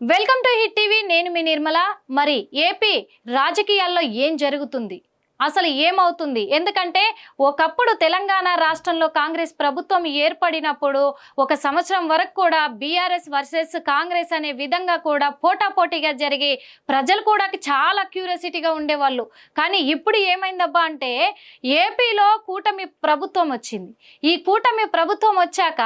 Welcome to hit TV నేను మీ నిర్మల. మరి AP రాజకీయాల్లో ఏం జరుగుతుంది? అసలు ఏమవుతుంది? ఎందుకంటే ఒకప్పుడు తెలంగాణ రాష్ట్రంలో కాంగ్రెస్ ప్రభుత్వం ఏర్పడినప్పుడు ఒక సంవత్సరం వరకు కూడా బీఆర్ఎస్ వర్సెస్ కాంగ్రెస్ అనే విధంగా కూడా పోటాపోటీగా జరిగి ప్రజలు కూడా చాలా క్యూరియాసిటీగా ఉండేవాళ్ళు. కానీ ఇప్పుడు ఏమైందబ్బా అంటే ఏపీలో కూటమి ప్రభుత్వం వచ్చింది. ఈ కూటమి ప్రభుత్వం వచ్చాక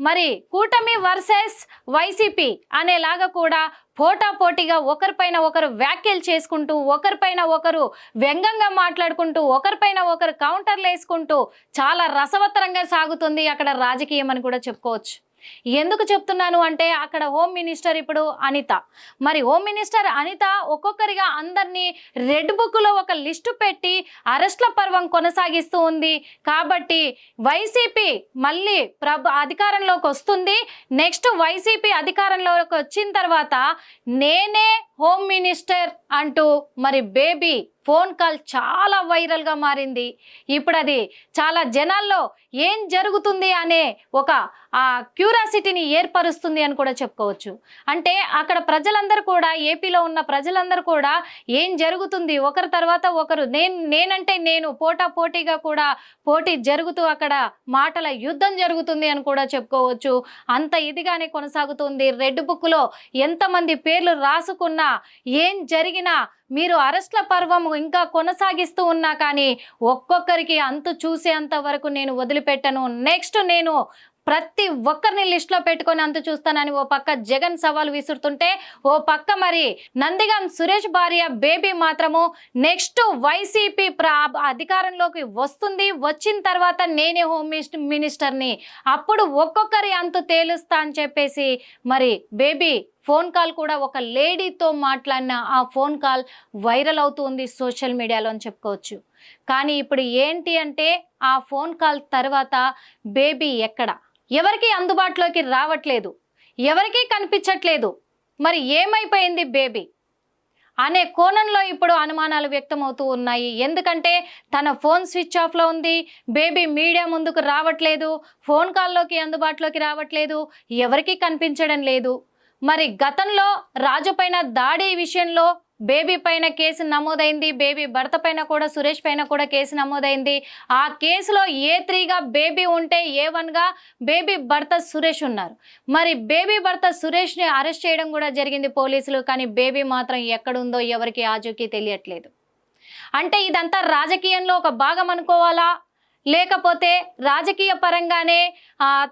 మరి కూటమి వర్సెస్ వైసీపీ అనేలాగా కూడా పోటాపోటీగా ఒకరిపైన ఒకరు వ్యాఖ్యలు చేసుకుంటూ ఒకరిపైన ఒకరు వ్యంగ్యంగా మాట్లాడుకుంటూ ఒకరిపైన ఒకరు కౌంటర్లు వేసుకుంటూ చాలా రసవత్తరంగా సాగుతుంది అక్కడ రాజకీయం అని కూడా చెప్పుకోవచ్చు. ఎందుకు చెప్తున్నాను అంటే అక్కడ హోమ్ మినిస్టర్ ఇప్పుడు అనిత. మరి హోమ్ మినిస్టర్ అనిత ఒక్కొక్కరిగా అందరినీ రెడ్ బుక్లో ఒక లిస్టు పెట్టి అరెస్ట్ల పర్వం కొనసాగిస్తూ ఉంది. కాబట్టి వైసీపీ మళ్ళీ ప్రభు అధికారంలోకి వస్తుంది. నెక్స్ట్ వైసీపీ అధికారంలోకి వచ్చిన తర్వాత నేనే హోమ్ మినిస్టర్ అంటూ మరి బేబీ ఫోన్ కాల్ చాలా వైరల్గా మారింది. ఇప్పుడు అది చాలా జనాల్లో ఏం జరుగుతుంది అనే ఒక ఆ క్యూరాసిటీని ఏర్పరుస్తుంది అని కూడా చెప్పుకోవచ్చు. అంటే అక్కడ ప్రజలందరూ కూడా ఏపీలో ఉన్న ప్రజలందరూ కూడా ఏం జరుగుతుంది? ఒకరి తర్వాత ఒకరు నేను నేనంటే నేను పోటా పోటీగా కూడా పోటీ జరుగుతూ అక్కడ మాటల యుద్ధం జరుగుతుంది అని కూడా చెప్పుకోవచ్చు. అంత ఇదిగానే కొనసాగుతుంది. రెడ్ బుక్లో ఎంతమంది పేర్లు రాసుకున్నా ఏం జరిగినా మీరు అరెస్ట్ల పర్వం ఇంకా కొనసాగిస్తూ ఉన్నా కానీ ఒక్కొక్కరికి అంతు చూసేంత వరకు నేను వదిలిపెట్టను. నెక్స్ట్ నేను ప్రతి ఒక్కరిని లిస్ట్లో పెట్టుకొని అంత చూస్తానని ఓ పక్క జగన్ సవాల్ విసురుతుంటే ఓ పక్క మరి నందిగం సురేష్ భార్య బేబీ మాత్రము నెక్స్ట్ వైసీపీ అధికారంలోకి వస్తుంది. వచ్చిన తర్వాత నేనే హోమ్ మినిస్టర్ని. అప్పుడు ఒక్కొక్కరి అంతు తేలుస్తా అని చెప్పేసి మరి బేబీ ఫోన్ కాల్ కూడా ఒక లేడీతో మాట్లాడిన ఆ ఫోన్ కాల్ వైరల్ అవుతుంది సోషల్ మీడియాలో అని చెప్పుకోవచ్చు. కానీ ఇప్పుడు ఏంటి అంటే ఆ ఫోన్ కాల్ తర్వాత బేబీ ఎక్కడ? ఎవరికి అందుబాటులోకి రావట్లేదు. ఎవరికీ కనిపించట్లేదు. మరి ఏమైపోయింది బేబీ? అనే కోణంలో ఇప్పుడు అనుమానాలు వ్యక్తమవుతూ ఉన్నాయి. ఎందుకంటే తన ఫోన్ స్విచ్ ఆఫ్లో ఉంది. బేబీ మీడియా ముందుకు రావట్లేదు. ఫోన్ కాల్లోకి అందుబాటులోకి రావట్లేదు. ఎవరికీ కనిపించడం లేదు. మరి గతంలో రాజు పైన దాడి విషయంలో బేబీ పైన కేసు నమోదైంది బేబీ భర్త పైన కూడా సురేష్ పైన కూడా కేసు నమోదైంది. ఆ కేసులో ఏ త్రీగా బేబీ ఉంటే ఏ వన్గా బేబీ భర్త సురేష్ ఉన్నారు. మరి బేబీ భర్త సురేష్ని అరెస్ట్ చేయడం కూడా జరిగింది పోలీసులు కానీ బేబీ మాత్రం ఎక్కడుందో ఎవరికి ఆచూకీ తెలియట్లేదు. అంటే ఇదంతా రాజకీయంలో ఒక భాగం అనుకోవాలా? లేకపోతే రాజకీయ పరంగానే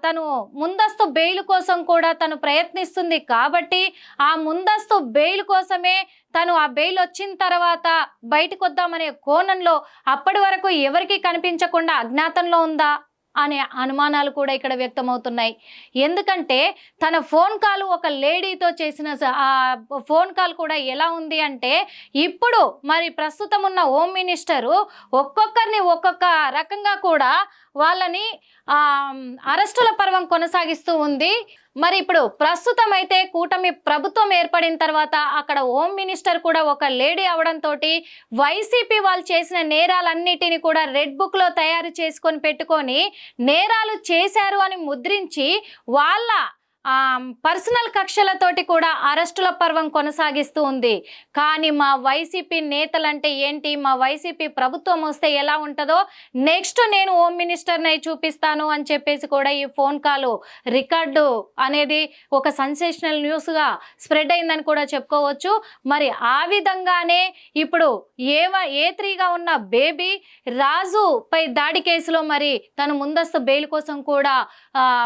తను ముందస్తు బెయిల్ కోసం కూడా తను ప్రయత్నిస్తుంది కాబట్టి ఆ ముందస్తు బెయిల్ కోసమే తను ఆ బెయిల్ వచ్చిన తర్వాత బయటకు వద్దామనే కోణంలో అప్పటి వరకు ఎవరికి కనిపించకుండా అజ్ఞాతంలో ఉందా? అనే అనుమానాలు కూడా ఇక్కడ వ్యక్తమవుతున్నాయి. ఎందుకంటే తన ఫోన్ కాల్ ఒక లేడీతో చేసిన స- ఆ ఫోన్ కాల్ కూడా ఎలా ఉంది అంటే ఇప్పుడు మరి ప్రస్తుతం ఉన్న హోమ్ మినిస్టరు ఒక్కొక్కరిని ఒక్కొక్క రకంగా కూడా వాళ్ళని అరెస్టుల పర్వం కొనసాగిస్తూ ఉంది. మరి ఇప్పుడు ప్రస్తుతం అయితే కూటమి ప్రభుత్వం ఏర్పడిన తర్వాత అక్కడ హోమ్ మినిస్టర్ కూడా ఒక లేడీ అవడంతో వైసీపీ వాళ్ళు చేసిన నేరాలన్నిటిని కూడా రెడ్ బుక్లో తయారు చేసుకొని పెట్టుకొని నేరాలు చేశారు అని ముద్రించి వాళ్ళ పర్సనల్ కక్షలతోటి కూడా అరెస్టుల పర్వం కొనసాగిస్తూ ఉంది. కానీ మా వైసీపీ నేతలంటే ఏంటి? మా వైసీపీ ప్రభుత్వం వస్తే ఎలా ఉంటుందో నెక్స్ట్ నేను హోమ్ మినిస్టర్ని చూపిస్తాను అని చెప్పేసి కూడా ఈ ఫోన్ కాల్ రికార్డు అనేది ఒక సెన్సేషనల్ న్యూస్గా స్ప్రెడ్ అయిందని కూడా చెప్పుకోవచ్చు. మరి ఆ విధంగానే ఇప్పుడు ఏవ ఏ త్రీగా ఉన్న బేబీ రాజు పై దాడి కేసులో మరి తను ముందస్తు బెయిల్ కోసం కూడా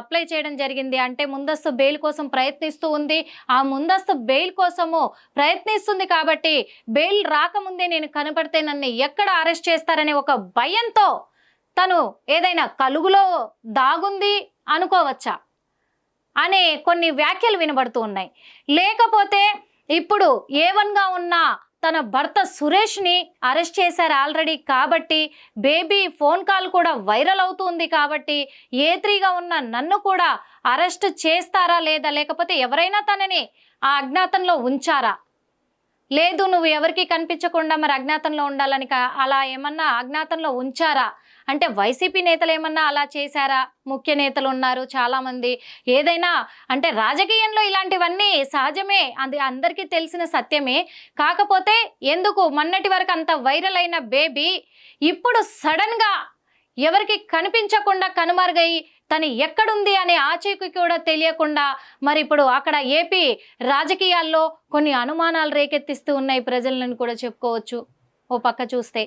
అప్లై చేయడం జరిగింది. అంటే ముందస్తు బెయిల్ కోసం ప్రయత్నిస్తూ ఉంది. ఆ ముందస్తు బెయిల్ కోసము ప్రయత్నిస్తుంది కాబట్టి బెయిల్ రాకముందే నేను కనపడితే నన్ను ఎక్కడ అరెస్ట్ చేస్తారనే ఒక భయంతో తను ఏదైనా కలుగులో దాగుంది అనుకోవచ్చా? అనే కొన్ని వ్యాఖ్యలు వినబడుతూ ఉన్నాయి. లేకపోతే ఇప్పుడు ఏవన్గా ఉన్న తన భర్త సురేష్ని అరెస్ట్ చేశారు ఆల్రెడీ కాబట్టి బేబీ ఫోన్ కాల్ కూడా వైరల్ అవుతుంది కాబట్టి ఏ త్రీగా ఉన్న నన్ను కూడా అరెస్ట్ చేస్తారా లేదా లేకపోతే ఎవరైనా తనని ఆ అజ్ఞాతంలో ఉంచారా? లేదు నువ్వు ఎవరికి కనిపించకుండా మరి అజ్ఞాతంలో ఉండాలని కా- అలా ఏమన్నా అజ్ఞాతంలో ఉంచారా? అంటే వైసీపీ నేతలు ఏమన్నా అలా చేశారా? ముఖ్య నేతలు ఉన్నారు చాలామంది. ఏదైనా అంటే రాజకీయంలో ఇలాంటివన్నీ సహజమే. అది అందరికీ తెలిసిన సత్యమే. కాకపోతే ఎందుకు? మొన్నటి వరకు అంత వైరల్ అయిన బేబీ ఇప్పుడు సడన్గా ఎవరికి కనిపించకుండా కనుమరుగై తను ఎక్కడుంది అనే ఆచూకీ కూడా తెలియకుండా మరి ఇప్పుడు అక్కడ ఏపీ రాజకీయాల్లో కొన్ని అనుమానాలు రేకెత్తిస్తూ ఉన్నాయి ప్రజలను కూడా చెప్పుకోవచ్చు. ఓ పక్క చూస్తే.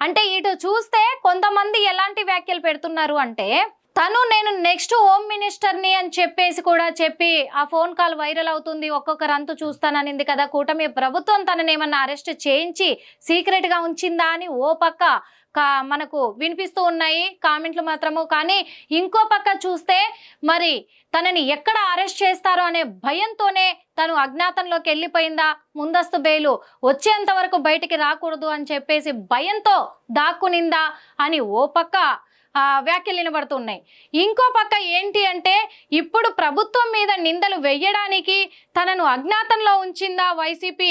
అంటే ఇటు చూస్తే కొంతమంది ఎలాంటి వ్యాఖ్యలు పెడుతున్నారు అంటే తను నేను నెక్స్ట్ హోమ్ మినిస్టర్ని అని చెప్పేసి కూడా చెప్పి ఆ ఫోన్ కాల్ వైరల్ అవుతుంది ఒక్కొక్కరు అంతు చూస్తాననింది కదా. కూటమి ప్రభుత్వం తనని ఏమన్నా అరెస్ట్ చేయించి సీక్రెట్గా ఉంచిందా అని ఓ పక్క మనకు వినిపిస్తూ ఉన్నాయి కామెంట్లు మాత్రము. కానీ ఇంకో పక్క చూస్తే మరి తనని ఎక్కడ అరెస్ట్ చేస్తారో అనే భయంతోనే తను అజ్ఞాతంలోకి వెళ్ళిపోయిందా? ముందస్తు బెయిలు వచ్చేంత వరకు బయటికి రాకూడదు అని చెప్పేసి భయంతో దాక్కునిందా అని ఓ పక్క వ్యాఖ్యలు వినబడుతున్నాయి. ఇంకో పక్క ఏంటి అంటే ఇప్పుడు ప్రభుత్వం మీద నిందలు వెయ్యడానికి తనను అజ్ఞాతంలో ఉంచిందా వైసీపీ?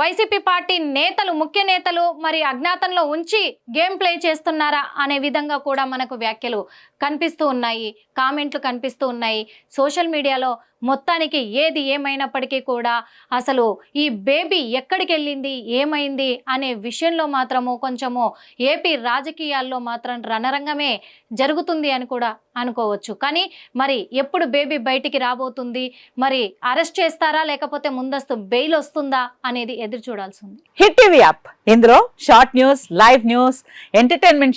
వైసీపీ పార్టీ నేతలు ముఖ్య నేతలు మరి అజ్ఞాతంలో ఉంచి గేమ్ ప్లే చేస్తున్నారా? అనే విధంగా కూడా మనకు వ్యాఖ్యలు కనిపిస్తూ ఉన్నాయి కామెంట్లు కనిపిస్తూ ఉన్నాయి. సోషల్ మీడియాలో మొత్తానికి ఏది ఏమైనప్పటికీ కూడా అసలు ఈ బేబీ ఎక్కడికి వెళ్ళింది ఏమైంది అనే విషయంలో మాత్రము కొంచెము ఏపీ రాజకీయాల్లో మాత్రం రణరంగమే జరుగుతుంది అని కూడా అనుకోవచ్చు. కానీ మరి ఎప్పుడు బేబీ బయటికి రాబోతుంది మరి అరెస్ట్ చేస్తారా లేకపోతే ముందస్తు బెయిల్ వస్తుందా అనేది ఎదురు చూడాల్సి ఉంది. Hit TV app. ఇందులో short news live news entertainment